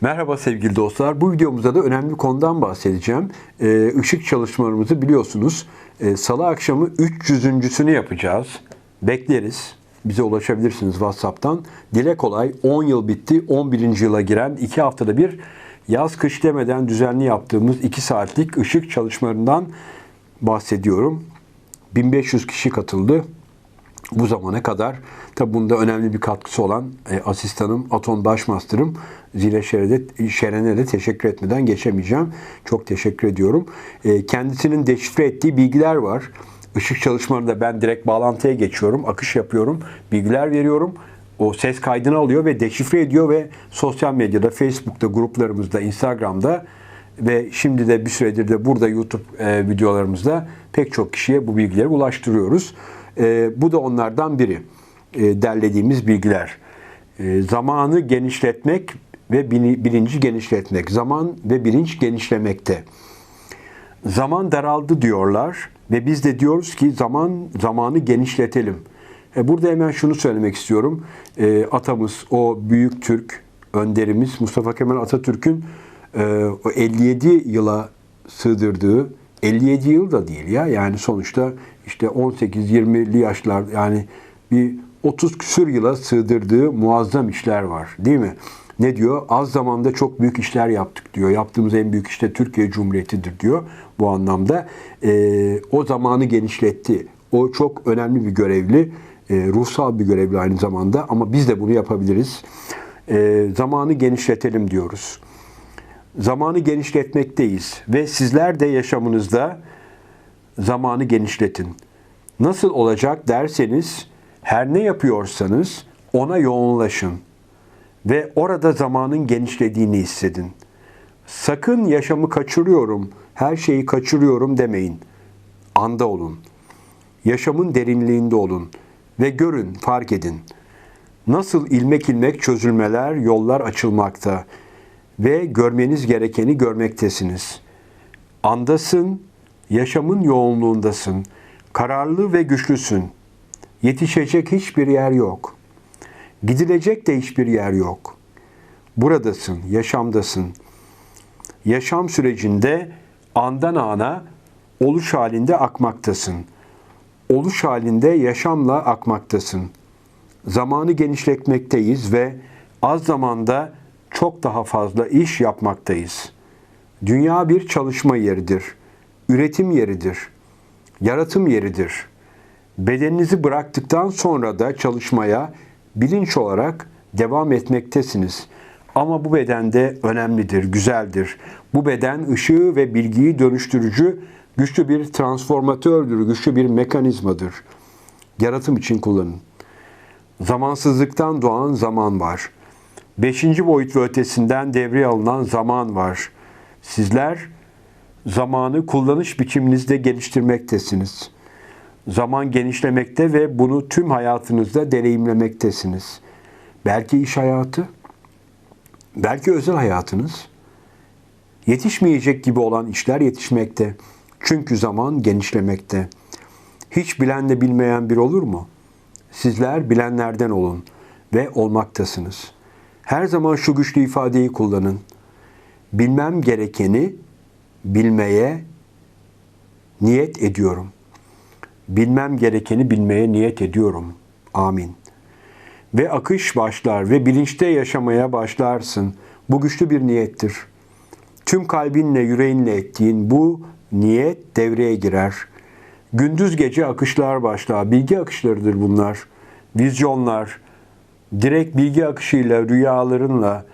Merhaba sevgili dostlar. Bu videomuzda da önemli bir konudan bahsedeceğim. Ee, ışık çalışmalarımızı biliyorsunuz. Ee, Salı akşamı 300.sünü yapacağız. Bekleriz. Bize ulaşabilirsiniz WhatsApp'tan. Dile kolay 10 yıl bitti. 11. yıla giren 2 haftada bir yaz kış demeden düzenli yaptığımız 2 saatlik ışık çalışmalarından bahsediyorum. 1500 kişi katıldı bu zamana kadar. Tabi bunda önemli bir katkısı olan e, asistanım, Aton Başmaster'ım Zile Şeren'e, Şeren'e de teşekkür etmeden geçemeyeceğim. Çok teşekkür ediyorum. E, kendisinin deşifre ettiği bilgiler var. Işık çalışmalarında ben direkt bağlantıya geçiyorum, akış yapıyorum, bilgiler veriyorum. O ses kaydını alıyor ve deşifre ediyor ve sosyal medyada, Facebook'ta, gruplarımızda, Instagram'da ve şimdi de bir süredir de burada YouTube e, videolarımızda pek çok kişiye bu bilgileri ulaştırıyoruz. E, bu da onlardan biri. E, derlediğimiz bilgiler. E, zamanı genişletmek ve bilinci genişletmek. Zaman ve bilinç genişlemekte. Zaman daraldı diyorlar ve biz de diyoruz ki zaman zamanı genişletelim. E, burada hemen şunu söylemek istiyorum. E, atamız, o büyük Türk önderimiz Mustafa Kemal Atatürk'ün e, o 57 yıla sığdırdığı 57 yıl da değil ya yani sonuçta işte 18-20'li yaşlar yani bir 30 küsür yıla sığdırdığı muazzam işler var değil mi? Ne diyor? Az zamanda çok büyük işler yaptık diyor. Yaptığımız en büyük işte Türkiye Cumhuriyeti'dir diyor bu anlamda. E, o zamanı genişletti. O çok önemli bir görevli, e, ruhsal bir görevli aynı zamanda ama biz de bunu yapabiliriz. E, zamanı genişletelim diyoruz. Zamanı genişletmekteyiz ve sizler de yaşamınızda zamanı genişletin. Nasıl olacak derseniz her ne yapıyorsanız ona yoğunlaşın ve orada zamanın genişlediğini hissedin. Sakın yaşamı kaçırıyorum, her şeyi kaçırıyorum demeyin. Anda olun. Yaşamın derinliğinde olun ve görün, fark edin. Nasıl ilmek ilmek çözülmeler, yollar açılmakta ve görmeniz gerekeni görmektesiniz. Andasın, yaşamın yoğunluğundasın. Kararlı ve güçlüsün. Yetişecek hiçbir yer yok. Gidilecek de hiçbir yer yok. Buradasın, yaşamdasın. Yaşam sürecinde andan ana oluş halinde akmaktasın. Oluş halinde yaşamla akmaktasın. Zamanı genişletmekteyiz ve az zamanda çok daha fazla iş yapmaktayız. Dünya bir çalışma yeridir. Üretim yeridir. Yaratım yeridir. Bedeninizi bıraktıktan sonra da çalışmaya bilinç olarak devam etmektesiniz. Ama bu bedende önemlidir, güzeldir. Bu beden ışığı ve bilgiyi dönüştürücü güçlü bir transformatördür, güçlü bir mekanizmadır. Yaratım için kullanın. Zamansızlıktan doğan zaman var. Beşinci boyut ve ötesinden devreye alınan zaman var. Sizler zamanı kullanış biçiminizde geliştirmektesiniz. Zaman genişlemekte ve bunu tüm hayatınızda deneyimlemektesiniz. Belki iş hayatı, belki özel hayatınız. Yetişmeyecek gibi olan işler yetişmekte. Çünkü zaman genişlemekte. Hiç bilenle bilmeyen bir olur mu? Sizler bilenlerden olun ve olmaktasınız. Her zaman şu güçlü ifadeyi kullanın. Bilmem gerekeni bilmeye niyet ediyorum. Bilmem gerekeni bilmeye niyet ediyorum. Amin. Ve akış başlar ve bilinçte yaşamaya başlarsın. Bu güçlü bir niyettir. Tüm kalbinle, yüreğinle ettiğin bu niyet devreye girer. Gündüz gece akışlar başlar. Bilgi akışlarıdır bunlar. Vizyonlar, direkt bilgi akışıyla, rüyalarınla,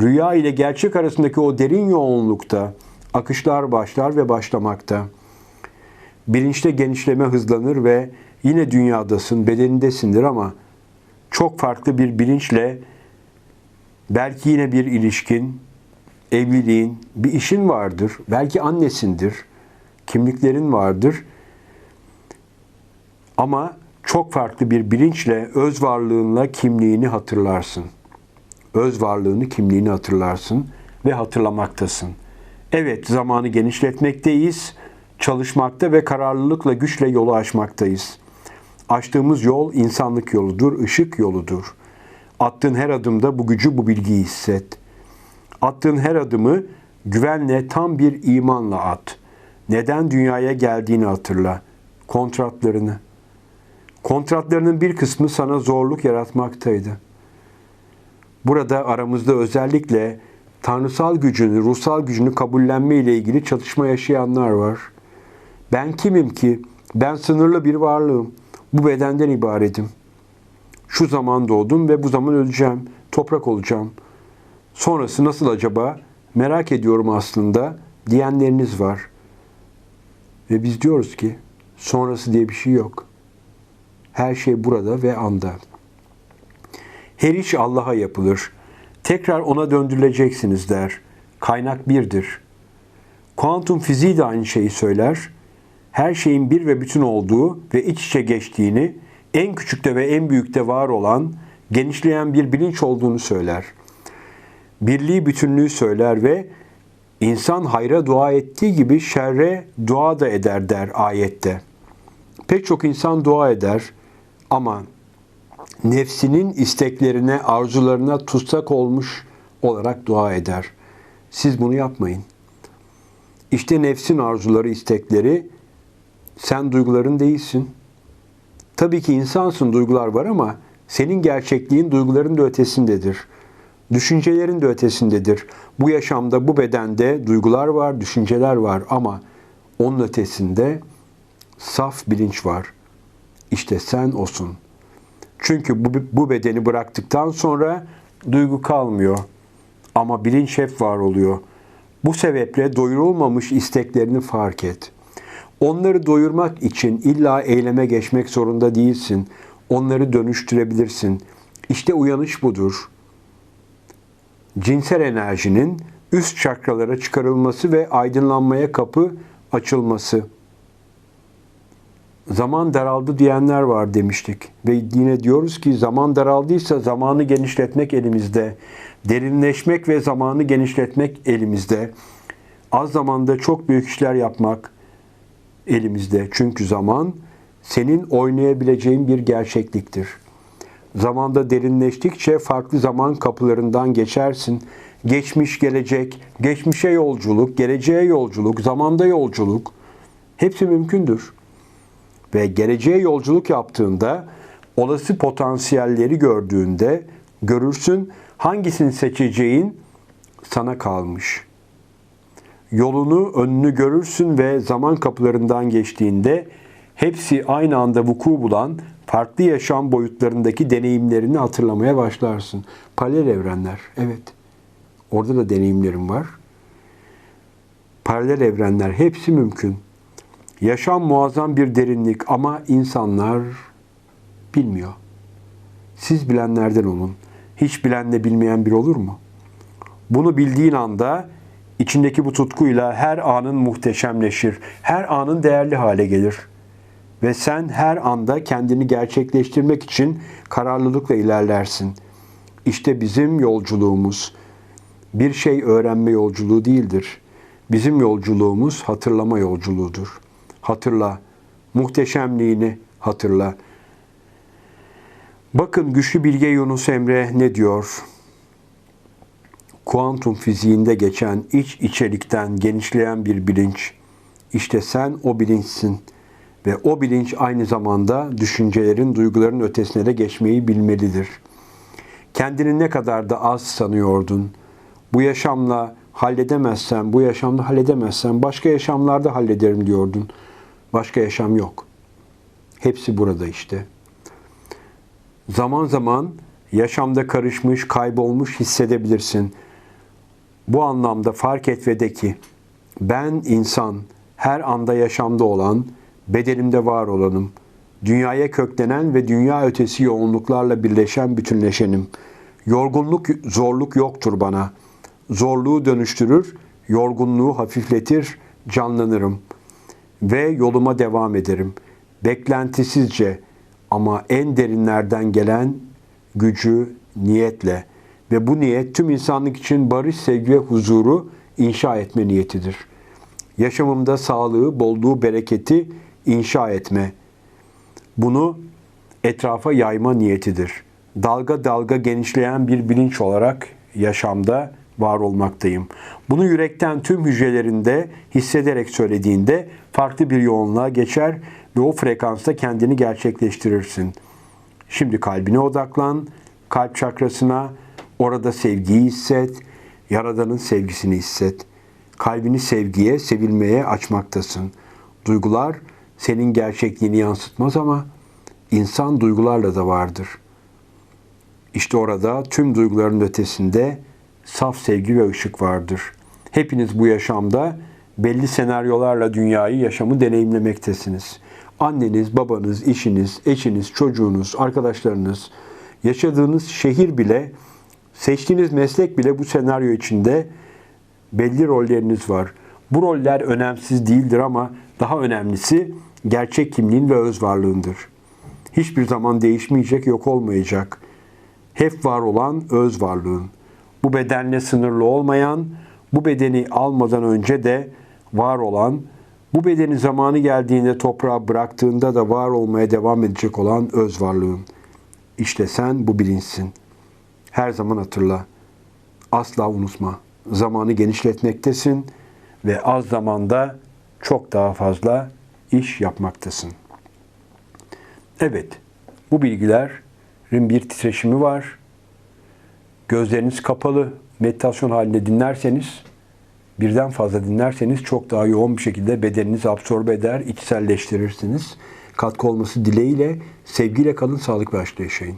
rüya ile gerçek arasındaki o derin yoğunlukta akışlar başlar ve başlamakta. Bilinçte genişleme hızlanır ve yine dünyadasın, bedenindesindir ama çok farklı bir bilinçle belki yine bir ilişkin, evliliğin, bir işin vardır. Belki annesindir, kimliklerin vardır. Ama çok farklı bir bilinçle öz varlığınla kimliğini hatırlarsın. Öz varlığını, kimliğini hatırlarsın ve hatırlamaktasın. Evet, zamanı genişletmekteyiz, çalışmakta ve kararlılıkla güçle yolu aşmaktayız. Açtığımız yol insanlık yoludur, ışık yoludur. Attığın her adımda bu gücü, bu bilgiyi hisset. Attığın her adımı güvenle tam bir imanla at. Neden dünyaya geldiğini hatırla. Kontratlarını. Kontratlarının bir kısmı sana zorluk yaratmaktaydı. Burada aramızda özellikle tanrısal gücünü, ruhsal gücünü kabullenme ile ilgili çatışma yaşayanlar var. Ben kimim ki? Ben sınırlı bir varlığım. Bu bedenden ibaretim. Şu zaman doğdum ve bu zaman öleceğim. Toprak olacağım. Sonrası nasıl acaba? Merak ediyorum aslında diyenleriniz var. Ve biz diyoruz ki sonrası diye bir şey yok. Her şey burada ve anda. Her iş Allah'a yapılır. Tekrar ona döndürüleceksiniz der. Kaynak birdir. Kuantum fiziği de aynı şeyi söyler. Her şeyin bir ve bütün olduğu ve iç içe geçtiğini, en küçükte ve en büyükte var olan, genişleyen bir bilinç olduğunu söyler. Birliği bütünlüğü söyler ve insan hayra dua ettiği gibi şerre dua da eder der ayette. Pek çok insan dua eder ama nefsinin isteklerine, arzularına tutsak olmuş olarak dua eder. Siz bunu yapmayın. İşte nefsin arzuları, istekleri sen duyguların değilsin. Tabii ki insansın, duygular var ama senin gerçekliğin duyguların da ötesindedir. Düşüncelerin de ötesindedir. Bu yaşamda, bu bedende duygular var, düşünceler var ama onun ötesinde saf bilinç var. İşte sen olsun. Çünkü bu, bu bedeni bıraktıktan sonra duygu kalmıyor. Ama bilinç hep var oluyor. Bu sebeple doyurulmamış isteklerini fark et. Onları doyurmak için illa eyleme geçmek zorunda değilsin. Onları dönüştürebilirsin. İşte uyanış budur. Cinsel enerjinin üst çakralara çıkarılması ve aydınlanmaya kapı açılması. Zaman daraldı diyenler var demiştik. Ve yine diyoruz ki zaman daraldıysa zamanı genişletmek elimizde. Derinleşmek ve zamanı genişletmek elimizde. Az zamanda çok büyük işler yapmak elimizde. Çünkü zaman senin oynayabileceğin bir gerçekliktir. Zamanda derinleştikçe farklı zaman kapılarından geçersin. Geçmiş, gelecek, geçmişe yolculuk, geleceğe yolculuk, zamanda yolculuk hepsi mümkündür. Ve geleceğe yolculuk yaptığında olası potansiyelleri gördüğünde görürsün hangisini seçeceğin sana kalmış. Yolunu, önünü görürsün ve zaman kapılarından geçtiğinde hepsi aynı anda vuku bulan farklı yaşam boyutlarındaki deneyimlerini hatırlamaya başlarsın. Paralel evrenler, evet. Orada da deneyimlerim var. Paralel evrenler hepsi mümkün. Yaşam muazzam bir derinlik ama insanlar bilmiyor. Siz bilenlerden olun. Hiç bilenle bilmeyen bir olur mu? Bunu bildiğin anda içindeki bu tutkuyla her anın muhteşemleşir. Her anın değerli hale gelir. Ve sen her anda kendini gerçekleştirmek için kararlılıkla ilerlersin. İşte bizim yolculuğumuz bir şey öğrenme yolculuğu değildir. Bizim yolculuğumuz hatırlama yolculuğudur. Hatırla, muhteşemliğini hatırla. Bakın güçlü bilge Yunus Emre ne diyor? Kuantum fiziğinde geçen iç içerikten genişleyen bir bilinç. İşte sen o bilinçsin ve o bilinç aynı zamanda düşüncelerin, duyguların ötesine de geçmeyi bilmelidir. Kendini ne kadar da az sanıyordun. Bu yaşamla halledemezsen, bu yaşamda halledemezsen başka yaşamlarda hallederim diyordun. Başka yaşam yok. Hepsi burada işte. Zaman zaman yaşamda karışmış, kaybolmuş hissedebilirsin. Bu anlamda fark et ve de ki ben insan, her anda yaşamda olan, bedenimde var olanım. Dünyaya köklenen ve dünya ötesi yoğunluklarla birleşen bütünleşenim. Yorgunluk, zorluk yoktur bana. Zorluğu dönüştürür, yorgunluğu hafifletir, canlanırım ve yoluma devam ederim. Beklentisizce ama en derinlerden gelen gücü niyetle ve bu niyet tüm insanlık için barış, sevgi ve huzuru inşa etme niyetidir. Yaşamımda sağlığı, bolluğu, bereketi inşa etme. Bunu etrafa yayma niyetidir. Dalga dalga genişleyen bir bilinç olarak yaşamda var olmaktayım. Bunu yürekten tüm hücrelerinde hissederek söylediğinde farklı bir yoğunluğa geçer ve o frekansta kendini gerçekleştirirsin. Şimdi kalbine odaklan, kalp çakrasına, orada sevgiyi hisset, Yaradan'ın sevgisini hisset. Kalbini sevgiye, sevilmeye açmaktasın. Duygular senin gerçekliğini yansıtmaz ama insan duygularla da vardır. İşte orada tüm duyguların ötesinde saf sevgi ve ışık vardır. Hepiniz bu yaşamda belli senaryolarla dünyayı, yaşamı deneyimlemektesiniz. Anneniz, babanız, işiniz, eşiniz, çocuğunuz, arkadaşlarınız, yaşadığınız şehir bile, seçtiğiniz meslek bile bu senaryo içinde belli rolleriniz var. Bu roller önemsiz değildir ama daha önemlisi gerçek kimliğin ve öz varlığındır. Hiçbir zaman değişmeyecek, yok olmayacak. Hep var olan öz varlığın. Bu bedenle sınırlı olmayan, bu bedeni almadan önce de var olan, bu bedeni zamanı geldiğinde toprağa bıraktığında da var olmaya devam edecek olan öz varlığın. İşte sen bu bilinçsin. Her zaman hatırla. Asla unutma. Zamanı genişletmektesin ve az zamanda çok daha fazla iş yapmaktasın. Evet, bu bilgilerin bir titreşimi var. Gözleriniz kapalı, meditasyon halinde dinlerseniz, birden fazla dinlerseniz çok daha yoğun bir şekilde bedeninizi absorbe eder, içselleştirirsiniz. Katkı olması dileğiyle, sevgiyle kalın, sağlık ve aşkla yaşayın.